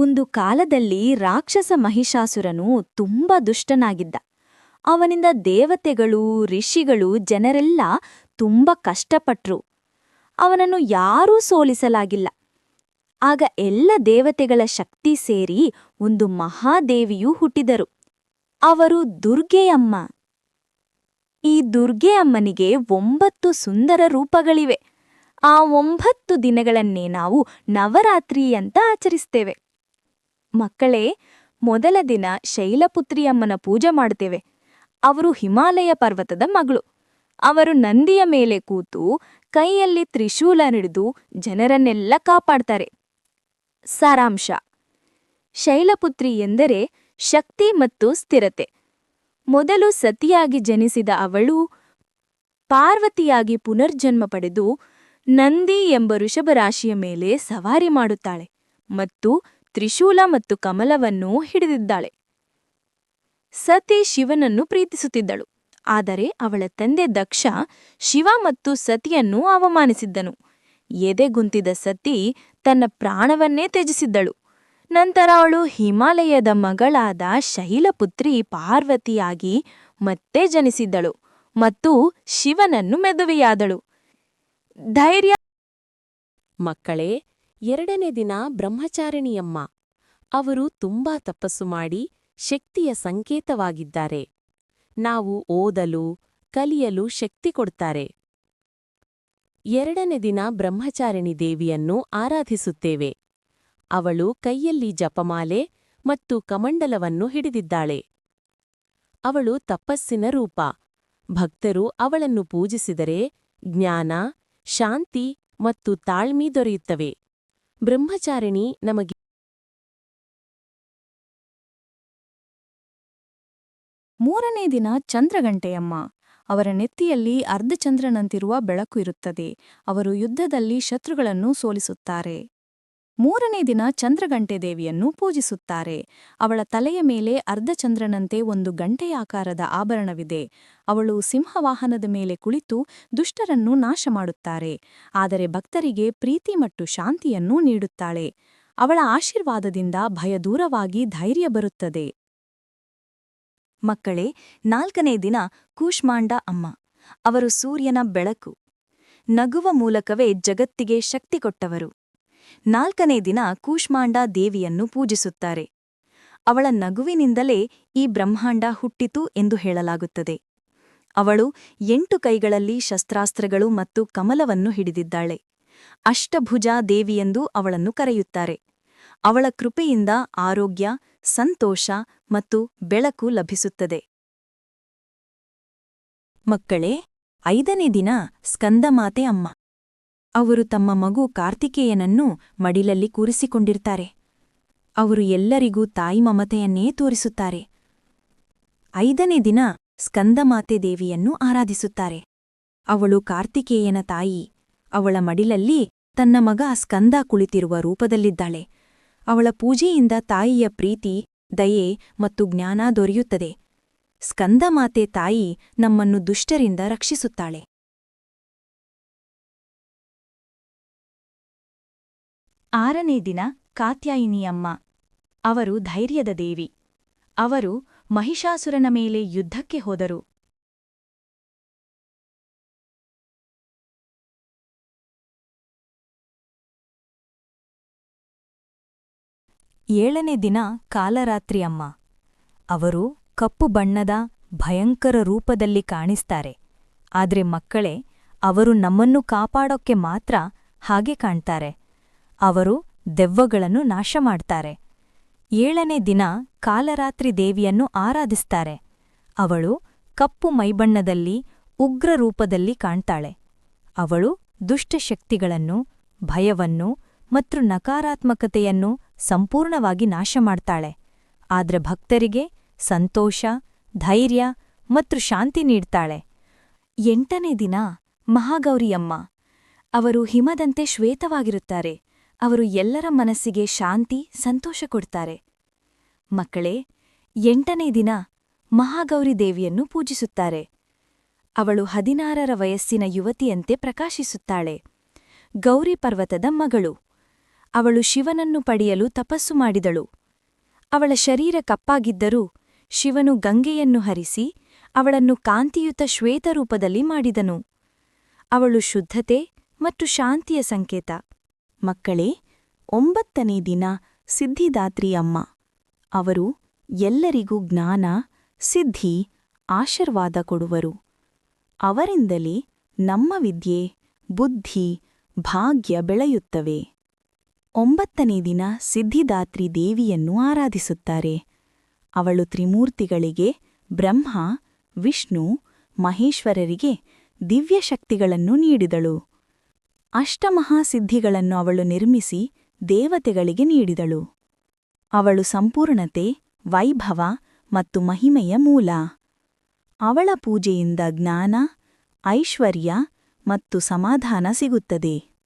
ಒಂದು ಕಾಲದಲ್ಲಿ ರಾಕ್ಷಸ ಮಹಿಷಾಸುರನು ತುಂಬ ದುಷ್ಟನಾಗಿದ್ದ. ಅವನಿಂದ ದೇವತೆಗಳು, ಋಷಿಗಳು, ಜನರೆಲ್ಲ ತುಂಬ ಕಷ್ಟಪಟ್ರು. ಅವನನ್ನು ಯಾರೂ ಸೋಲಿಸಲಾಗಿಲ್ಲ. ಆಗ ಎಲ್ಲ ದೇವತೆಗಳ ಶಕ್ತಿ ಸೇರಿ ಒಂದು ಮಹಾದೇವಿಯು ಹುಟ್ಟಿದರು. ಅವರು ದುರ್ಗೆಯಮ್ಮ. ಈ ದುರ್ಗೆಯಮ್ಮನಿಗೆ ಒಂಬತ್ತು ಸುಂದರ ರೂಪಗಳಿವೆ. ಆ ಒಂಬತ್ತು ದಿನಗಳನ್ನೇ ನಾವು ನವರಾತ್ರಿ ಅಂತ ಆಚರಿಸ್ತೇವೆ. ಮಕ್ಕಳೇ, ಮೊದಲ ದಿನ ಶೈಲಪುತ್ರಿಯಮ್ಮನ ಪೂಜೆ ಮಾಡ್ತೇವೆ ಅವರು ಹಿಮಾಲಯ ಪರ್ವತದ ಮಗಳು. ಅವರು ನಂದಿಯ ಮೇಲೆ ಕೂತು ಕೈಯಲ್ಲಿ ತ್ರಿಶೂಲ ಹಿಡಿದು ಜನರನ್ನೆಲ್ಲ ಕಾಪಾಡ್ತಾರೆ. ಸಾರಾಂಶ. ಶೈಲಪುತ್ರಿ ಎಂದರೆ ಶಕ್ತಿ ಮತ್ತು ಸ್ಥಿರತೆ. ಮೊದಲು ಸತಿಯಾಗಿ ಜನಿಸಿದ ಅವಳು ಪಾರ್ವತಿಯಾಗಿ ಪುನರ್ಜನ್ಮ ಪಡೆದು ನಂದಿ ಎಂಬ ಋಷಭರಾಶಿಯ ಮೇಲೆ ಸವಾರಿ ಮಾಡುತ್ತಾಳೆ ಮತ್ತು ತ್ರಿಶೂಲ ಮತ್ತು ಕಮಲವನ್ನು ಹಿಡಿದಿದ್ದಾಳೆ. ಸತಿ ಶಿವನನ್ನು ಪ್ರೀತಿಸುತ್ತಿದ್ದಳು. ಆದರೆ ಅವಳ ತಂದೆ ದಕ್ಷ ಶಿವ ಮತ್ತು ಸತಿಯನ್ನು ಅವಮಾನಿಸಿದ್ದನು. ಎದೆಗುಂತಿದ ಸತಿ ತನ್ನ ಪ್ರಾಣವನ್ನೇ ತ್ಯಜಿಸಿದ್ದಳು. ನಂತರ ಅವಳು ಹಿಮಾಲಯದ ಮಗಳಾದ ಶೈಲಪುತ್ರಿ ಪಾರ್ವತಿಯಾಗಿ ಮತ್ತೆ ಜನಿಸಿದ್ದಳು ಮತ್ತು ಶಿವನನ್ನು ಮೆದುವೆಯಾದಳು. ಧೈರ್ಯ ಮಕ್ಕಳೇ ಎರಡನೇ ದಿನ ಬ್ರಹ್ಮಚಾರಿಣಿಯಮ್ಮ. ಅವರು ತುಂಬಾ ತಪಸ್ಸು ಮಾಡಿ ಶಕ್ತಿಯ ಸಂಕೇತವಾಗಿದ್ದಾರೆ. ನಾವು ಓದಲು, ಕಲಿಯಲು ಶಕ್ತಿ ಕೊಡ್ತಾರೆ. ಎರಡನೇ ದಿನ ಬ್ರಹ್ಮಚಾರಿಣಿ ದೇವಿಯನ್ನು ಆರಾಧಿಸುತ್ತೇವೆ. ಅವಳು ಕೈಯಲ್ಲಿ ಜಪಮಾಲೆ ಮತ್ತು ಕಮಂಡಲವನ್ನು ಹಿಡಿದಿದ್ದಾಳೆ. ಅವಳು ತಪಸ್ಸಿನ ರೂಪ. ಭಕ್ತರು ಅವಳನ್ನು ಪೂಜಿಸಿದರೆ ಜ್ಞಾನ, ಶಾಂತಿ ಮತ್ತು ತಾಳ್ಮಿ ದೊರೆಯುತ್ತವೆ. ಬ್ರಹ್ಮಚಾರಿಣಿ ನಮಗೆ ಮೂರನೇ ದಿನ ಚಂದ್ರಗಂಟೆಯಮ್ಮ. ಅವರ ನೆತ್ತಿಯಲ್ಲಿ ಅರ್ಧಚಂದ್ರನಂತಿರುವ ಬೆಳಕು ಇರುತ್ತದೆ. ಅವರು ಯುದ್ಧದಲ್ಲಿ ಶತ್ರುಗಳನ್ನು ಸೋಲಿಸುತ್ತಾರೆ. ಮೂರನೇ ದಿನ ಚಂದ್ರಗಂಟೆ ದೇವಿಯನ್ನು ಪೂಜಿಸುತ್ತಾರೆ. ಅವಳ ತಲೆಯ ಮೇಲೆ ಅರ್ಧಚಂದ್ರನಂತೆ ಒಂದು ಗಂಟೆಯಾಕಾರದ ಆಭರಣವಿದೆ. ಅವಳು ಸಿಂಹವಾಹನದ ಮೇಲೆ ಕುಳಿತು ದುಷ್ಟರನ್ನು ನಾಶ ಮಾಡುತ್ತಾರೆ ಆದರೆ ಭಕ್ತರಿಗೆ ಪ್ರೀತಿ ಮತ್ತು ಶಾಂತಿಯನ್ನು ನೀಡುತ್ತಾಳೆ. ಅವಳ ಆಶೀರ್ವಾದದಿಂದ ಭಯ ದೂರವಾಗಿ ಧೈರ್ಯ ಬರುತ್ತದೆ. ಮಕ್ಕಳೇ, ನಾಲ್ಕನೇ ದಿನ ಕೂಷ್ಮಾಂಡ ಅಮ್ಮ. ಅವರು ಸೂರ್ಯನ ಬೆಳಕು. ನಗುವ ಮೂಲಕವೇ ಜಗತ್ತಿಗೆ ಶಕ್ತಿ ಕೊಟ್ಟವರು. ನಾಲ್ಕನೇ ದಿನ ಕೂಷ್ಮಾಂಡ ದೇವಿಯನ್ನು ಪೂಜಿಸುತ್ತಾರೆ. ಅವಳ ನಗುವಿನಿಂದಲೇ ಈ ಬ್ರಹ್ಮಾಂಡ ಹುಟ್ಟಿತು ಎಂದು ಹೇಳಲಾಗುತ್ತದೆ. ಅವಳು ಎಂಟು ಕೈಗಳಲ್ಲಿ ಶಸ್ತ್ರಾಸ್ತ್ರಗಳು ಮತ್ತು ಕಮಲವನ್ನು ಹಿಡಿದಿದ್ದಾಳೆ. ಅಷ್ಟಭುಜಾ ದೇವಿಯೆಂದು ಅವಳನ್ನು ಕರೆಯುತ್ತಾರೆ. ಅವಳ ಕೃಪೆಯಿಂದ ಆರೋಗ್ಯ, ಸಂತೋಷ ಮತ್ತು ಬೆಳಕು ಲಭಿಸುತ್ತದೆ. ಮಕ್ಕಳೇ, ಐದನೇ ದಿನ ಸ್ಕಂದಮಾತೆ ಅಮ್ಮ. ಅವರು ತಮ್ಮ ಮಗು ಕಾರ್ತಿಕೇಯನನ್ನು ಮಡಿಲಲ್ಲಿ ಕೂರಿಸಿಕೊಂಡಿರ್ತಾರೆ. ಅವರು ಎಲ್ಲರಿಗೂ ತಾಯಿ ಮಮತೆಯನ್ನೇ ತೋರಿಸುತ್ತಾರೆ. ಐದನೇ ದಿನ ಸ್ಕಂದಮಾತೆ ದೇವಿಯನ್ನು ಆರಾಧಿಸುತ್ತಾರೆ. ಅವಳು ಕಾರ್ತಿಕೇಯನ ತಾಯಿ. ಅವಳ ಮಡಿಲಲ್ಲಿ ತನ್ನ ಮಗ ಸ್ಕಂದ ಕುಳಿತಿರುವ ರೂಪದಲ್ಲಿದ್ದಾಳೆ. ಅವಳ ಪೂಜೆಯಿಂದ ತಾಯಿಯ ಪ್ರೀತಿ, ದಯೆ ಮತ್ತು ಜ್ಞಾನ ದೊರೆಯುತ್ತದೆ. ಸ್ಕಂದಮಾತೆ ತಾಯಿ ನಮ್ಮನ್ನು ದುಷ್ಟರಿಂದ ರಕ್ಷಿಸುತ್ತಾಳೆ. ಆರನೇ ದಿನ ಕಾತ್ಯಾಯಿನಿಯಮ್ಮ. ಅವರು ಧೈರ್ಯದ ದೇವಿ. ಅವರು ಮಹಿಷಾಸುರನ ಮೇಲೆ ಯುದ್ಧಕ್ಕೆ ಹೋದರು. ಏಳನೇ ದಿನ ಕಾಲರಾತ್ರಿಯಮ್ಮ ಅವರು ಕಪ್ಪು ಬಣ್ಣದ ಭಯಂಕರ ರೂಪದಲ್ಲಿ ಕಾಣಿಸ್ತಾರೆ. ಆದ್ರೆ ಮಕ್ಕಳೇ, ಅವರು ನಮ್ಮನ್ನು ಕಾಪಾಡೋಕ್ಕೆ ಮಾತ್ರ ಹಾಗೆ ಕಾಣ್ತಾರೆ. ಅವರು ದೆವ್ವಗಳನ್ನು ನಾಶ ಮಾಡ್ತಾರೆ ಏಳನೇ ದಿನ ಕಾಲರಾತ್ರಿ ದೇವಿಯನ್ನು ಆರಾಧಿಸ್ತಾರೆ. ಅವಳು ಕಪ್ಪು ಮೈಬಣ್ಣದಲ್ಲಿ ಉಗ್ರ ರೂಪದಲ್ಲಿ ಕಾಣ್ತಾಳೆ. ಅವಳು ದುಷ್ಟಶಕ್ತಿಗಳನ್ನು ಭಯವನ್ನು ಮತ್ತು ನಕಾರಾತ್ಮಕತೆಯನ್ನು ಸಂಪೂರ್ಣವಾಗಿ ನಾಶ ಮಾಡ್ತಾಳೆ ಆದ್ರೆ ಭಕ್ತರಿಗೆ ಸಂತೋಷ, ಧೈರ್ಯ ಮತ್ತು ಶಾಂತಿ ನೀಡ್ತಾಳೆ. ಎಂಟನೇ ದಿನ ಮಹಾಗೌರಿಯಮ್ಮ. ಅವರು ಹಿಮದಂತೆ ಶ್ವೇತವಾಗಿರುತ್ತಾರೆ. ಅವರು ಎಲ್ಲರ ಮನಸ್ಸಿಗೆ ಶಾಂತಿ, ಸಂತೋಷ ಕೊಡ್ತಾರೆ. ಮಕ್ಕಳೇ, ಎಂಟನೇ ದಿನ ಮಹಾಗೌರಿ ದೇವಿಯನ್ನು ಪೂಜಿಸುತ್ತಾರೆ. ಅವಳು ಹದಿನಾರರ ವಯಸ್ಸಿನ ಯುವತಿಯಂತೆ ಪ್ರಕಾಶಿಸುತ್ತಾಳೆ. ಗೌರಿ ಪರ್ವತದ ಮಗಳು. ಅವಳು ಶಿವನನ್ನು ಪಡೆಯಲು ತಪಸ್ಸು ಮಾಡಿದಳು. ಅವಳ ಶರೀರ ಕಪ್ಪಾಗಿದ್ದರೂ ಶಿವನು ಗಂಗೆಯನ್ನು ಹರಿಸಿ ಅವಳನ್ನು ಕಾಂತಿಯುತ ಶ್ವೇತರೂಪದಲ್ಲಿ ಮಾಡಿದನು. ಅವಳು ಶುದ್ಧತೆ ಮತ್ತು ಶಾಂತಿಯ ಸಂಕೇತ. ಮಕ್ಕಳೇ, ಒಂಬತ್ತನೇ ದಿನ ಸಿದ್ಧಿದಾತ್ರಿ ಅಮ್ಮ. ಅವರು ಎಲ್ಲರಿಗೂ ಜ್ಞಾನ, ಸಿದ್ಧಿ, ಆಶೀರ್ವಾದ ಕೊಡುವರು. ಅವರಿಂದಲೇ ನಮ್ಮ ವಿದ್ಯೆ, ಬುದ್ಧಿ, ಭಾಗ್ಯ ಬೆಳೆಯುತ್ತವೆ. ಒಂಬತ್ತನೇ ದಿನ ಸಿದ್ಧಿದಾತ್ರಿ ದೇವಿಯನ್ನು ಆರಾಧಿಸುತ್ತಾರೆ. ಅವಳು ತ್ರಿಮೂರ್ತಿಗಳಿಗೆ ಬ್ರಹ್ಮ, ವಿಷ್ಣು, ಮಹೇಶ್ವರರಿಗೆ ದಿವ್ಯಶಕ್ತಿಗಳನ್ನು ನೀಡಿದಳು. ಅಷ್ಟಮಹಾಸಿದ್ಧಿಗಳನ್ನು ಅವಳು ನಿರ್ಮಿಸಿ ದೇವತೆಗಳಿಗೆ ನೀಡಿದಳು. ಅವಳು ಸಂಪೂರ್ಣತೆ, ವೈಭವ ಮತ್ತು ಮಹಿಮೆಯ ಮೂಲ. ಅವಳ ಪೂಜೆಯಿಂದ ಜ್ಞಾನ, ಐಶ್ವರ್ಯ ಮತ್ತು ಸಮಾಧಾನ ಸಿಗುತ್ತದೆ.